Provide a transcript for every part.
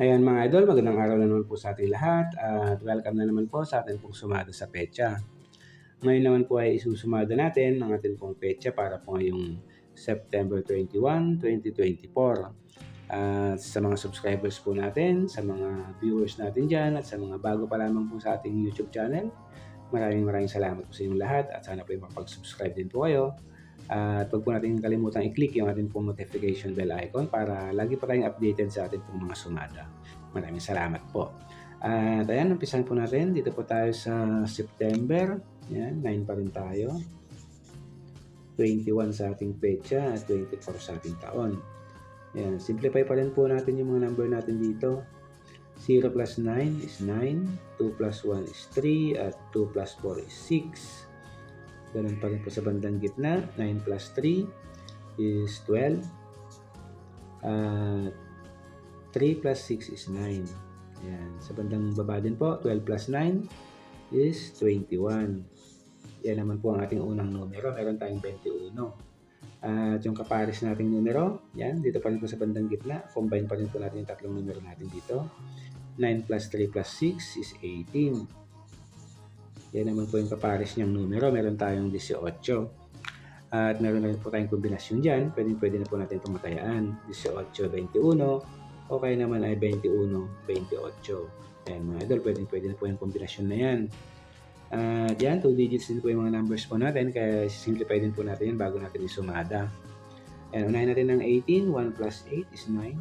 Ayan mga idol, magandang araw na naman po sa ating lahat at welcome na naman po sa ating pong sumada sa pecha. Ngayon naman po ay isusumada natin ang ating pong pecha para po ngayong September 21, 2024. At sa mga subscribers po natin, sa mga viewers natin dyan at sa mga bago pa lamang po sa ating YouTube channel, maraming maraming salamat po sa inyong lahat at sana po yung makapag-subscribe din po kayo at huwag po natin kalimutan i-click yung ating pong notification bell icon para lagi pa tayong updated sa ating pong mga sumada. Maraming salamat po. At ayan, umpisan po natin. Dito po tayo sa September. Yan, 9 pa rin tayo. 21 sa ating pecha at 24 sa ating taon. Yan, simplify pa rin po natin yung mga number natin dito. 0 plus 9 is 9, 2 plus 1 is 3, at 2 plus 4 is 6. Ganun pa rin po sa bandang gitna. 9 plus 3 is 12. At 3 plus 6 is 9. Yan. Sa bandang baba din po, 12 plus 9 is 21. Yan naman po ang ating unang numero. Meron tayong 21. At yung kapares nating numero, yan, dito pa rin po sa bandang gitna. Combine pa rin po natin yung tatlong numero natin dito. 9 plus 3 plus 6 is 18. Yan naman po yung kapares niyang numero. Meron tayong 18. At meron na rin po tayong kombinasyon dyan. Pwede, pwede na po natin itong matayaan. 18, 21. O kaya naman ay 21, 28. Ayan mga idol, pwede, pwede na po yung kombinasyon na yan. At yan, 2 digits din po yung mga numbers po natin. Kaya simplify din po natin yan bago natin isumada. Ayan, unahin natin ng 18. 1 plus 8 is 9.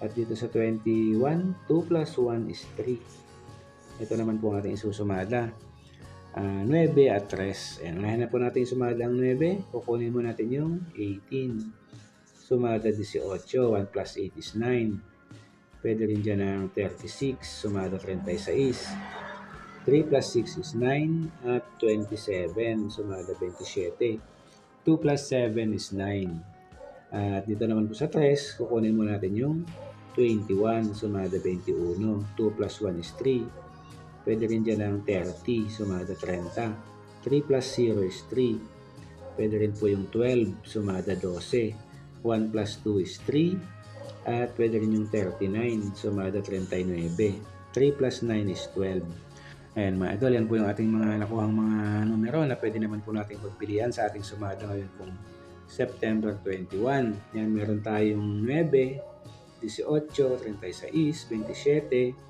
At dito sa 21, 2 plus 1 is 3. Ito naman po ang ating isusumada. Uh, 9 at 3. Ayan, unahin na po natin sumada ang 9. Kukunin mo natin yung 18. Sumada 18. 1 plus 8 is 9. Pwede rin dyan ang 36. Sumada 36. 3 plus 6 is 9 at 27. Sumada 27. 2 plus 7 is 9. At dito naman po sa 3, kukunin mo natin yung 21. Sumada 21. 2 plus 1 is 3. Pwede rin dyan ang 30, sumada 30. 3 plus 0 is 3. Pwede rin po yung 12, sumada 12. 1 plus 2 is 3. At pwede rin yung 39, sumada 39. 3 plus 9 is 12. Ayan mga idol, yan po yung ating mga nakuhang mga numero na pwede naman po natin pagpilian sa ating sumada ngayon pong September 21. Yan, meron tayong 9, 18, 36, 27,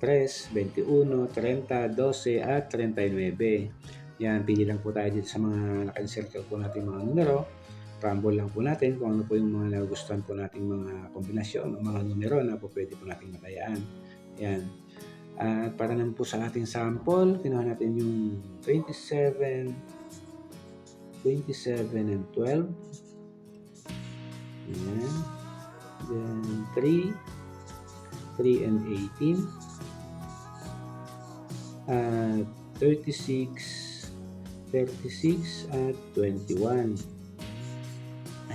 3, 21, 30, 12 at 39. Yan, pili lang po tayo dito sa mga naka-circle po natin mga numero. Rumble lang po natin kung ano po yung mga nagustuhan po nating mga kombinasyon, mga numero na po pwede po nating matayaan. Yan. At para naman po sa ating sample, kinuha natin yung 27, 27 and 12. Yan. Then 3, 3 and 18 at 36, 36 at 21.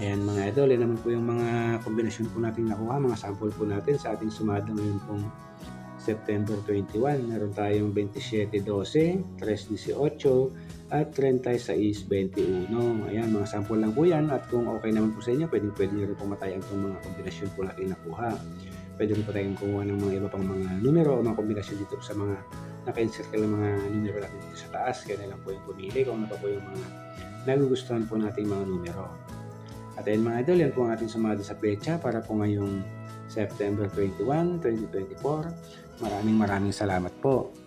Ayan mga idol, yan naman po yung mga kombinasyon po natin nakuha, mga sample po natin sa ating sumada ngayon pong September 21. Meron tayong 27.12, 3.18 at 36.21. Ayan, mga sample lang po yan at kung okay naman po sa inyo, pwede, pwede nyo rin po matayan itong mga kombinasyon po natin nakuha. Pwede rin po tayong kumuha ng mga iba pang mga numero o mga kombinasyon dito sa mga naka-encircle ng mga numero natin dito sa taas. Kaya na lang po yung pumili kung ano pa po yung mga nagugustuhan po nating mga numero. At ayun mga idol, yan po ang ating sumada sa pecha para po ngayong September 21, 2024. Maraming maraming salamat po.